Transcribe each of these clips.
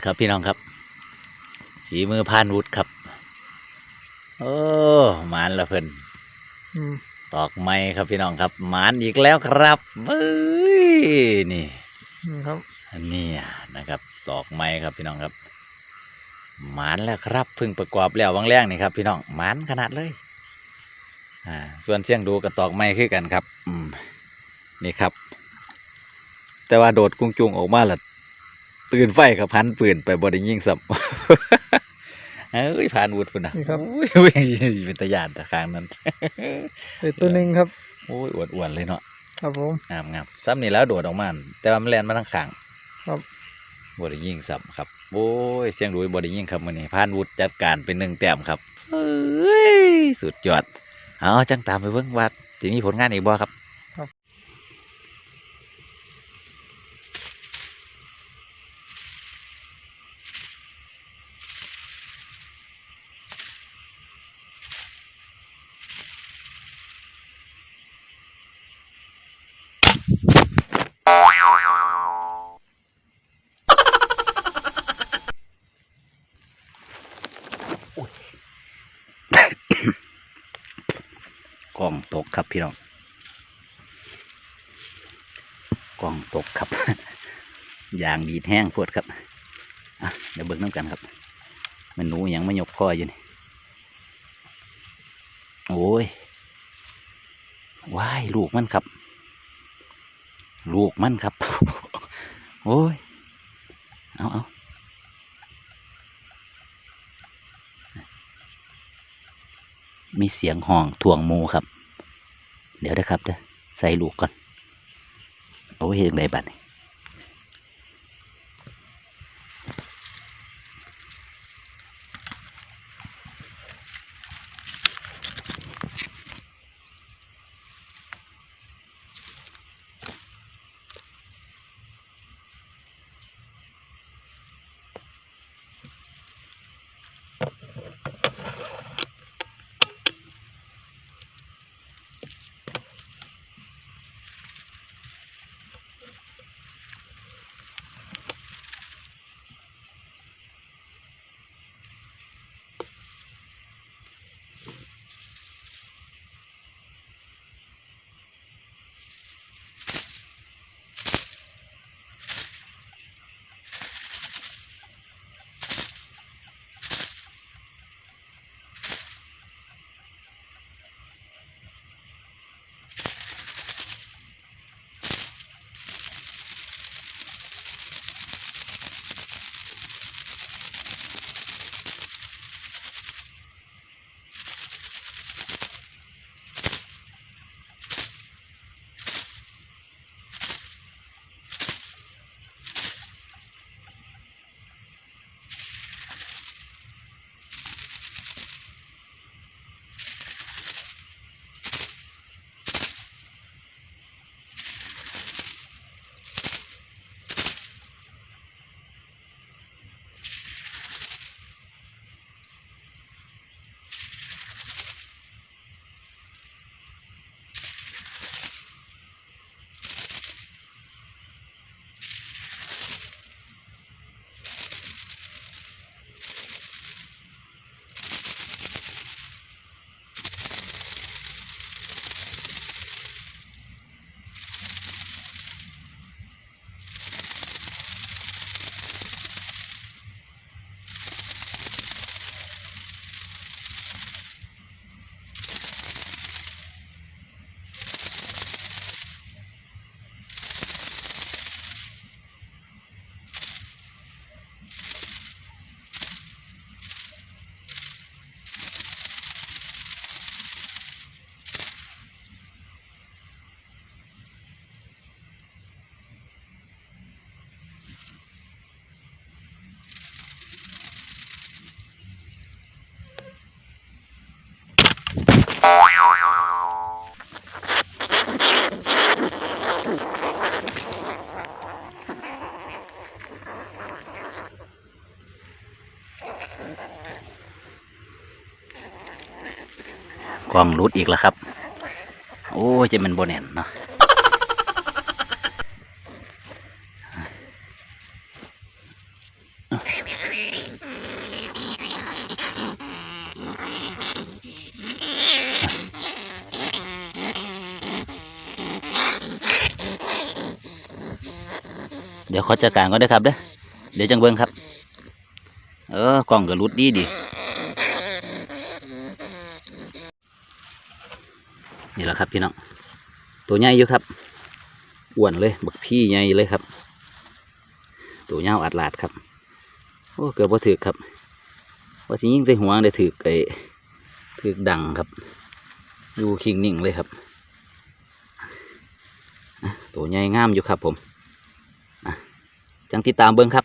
นี่ครับพี่น้องครับฝีมือพานวุฒครับ โอ้หมานละเพิ่นอืมตอกไม้ครับพี่น้องครับหมานอีกแล้วครับเฮ้ยนี่อืมครับอันนี้นะครับ ตอกไม้ครับพี่น้องครับหมานแล้วครับเพึ่งประกอบแล้ววังแรงนี่ครับ พี่น้องหมานขนาดเลย อ่า ส่วนเสียงดูกับตอกไม้คือกันครับ อืม นี่ครับ แต่ว่าโดดกุ้งจุงออกมาและ ตื่นไฟกับพันปืนไปบไดยิงสับเอ้ยผ่านวุดพุ่นนะนี่ครับโอ้ยเว้ยเป็นตะยานตะคางนั้นเด็ตัวหนึ่งครับ โอ้ยอวดอ้วนเลยเนาะครับผม งามงามซ้ำนี่แล้วโดดออกมา แต่ว่ามันแลนมาทางข้างครับบไดยิงสับครับ โอ้ยเสียงดูบไดยิงครับมื้อนี้ผ่านวุดจัดการเป็นหนึ่งแต้มครับเอ้ยสุดยอด เอาจังตามไปเบิ่งว่าสิมีผลงานอีกบ่ครับ กล้องตกครับพี่น้องกล้องตกครับยางดีแห้งพวดครับเดี๋ยวเบิ่งน้ำกันครับ มันหนูยังไม่ยกคออยู่นี่โอ้ยว้ายลูกมันครับ ลูกมันครับ โอ้ย เอาเอา มีเสียงห้องถ่วงมูครับ เดี๋ยวนะครับเด้อใส่ลูกก่อน โอ้ยเห็นไงบัดนี้ กล้องรุดอีกแล้วครับ โอ้จะมันโบแนนเนาะเดี๋ยวขอจัดการก่อนเด้ครับเด้อเดี๋ยวจังเบิ่งครับ เออกล้องก็รุดดีดี นี่แหละครับพี่น้องตัวใหญ่อยู่ครับอ้วนเลยบักพี่ใหญ่เลยครับ ตัวยาอัดลาดครับโอ้เกือบว่าถือครับว่าสิยิ่งใส่หัวได้ถือไอ้ถือดังครับอยู่คิงนิ่งเลยครับตัวใหญ่งามอยู่ครับ ผมจังติดตามเบิ้งครับ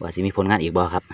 ว่าสิมีผลงานอีกบ่ครับ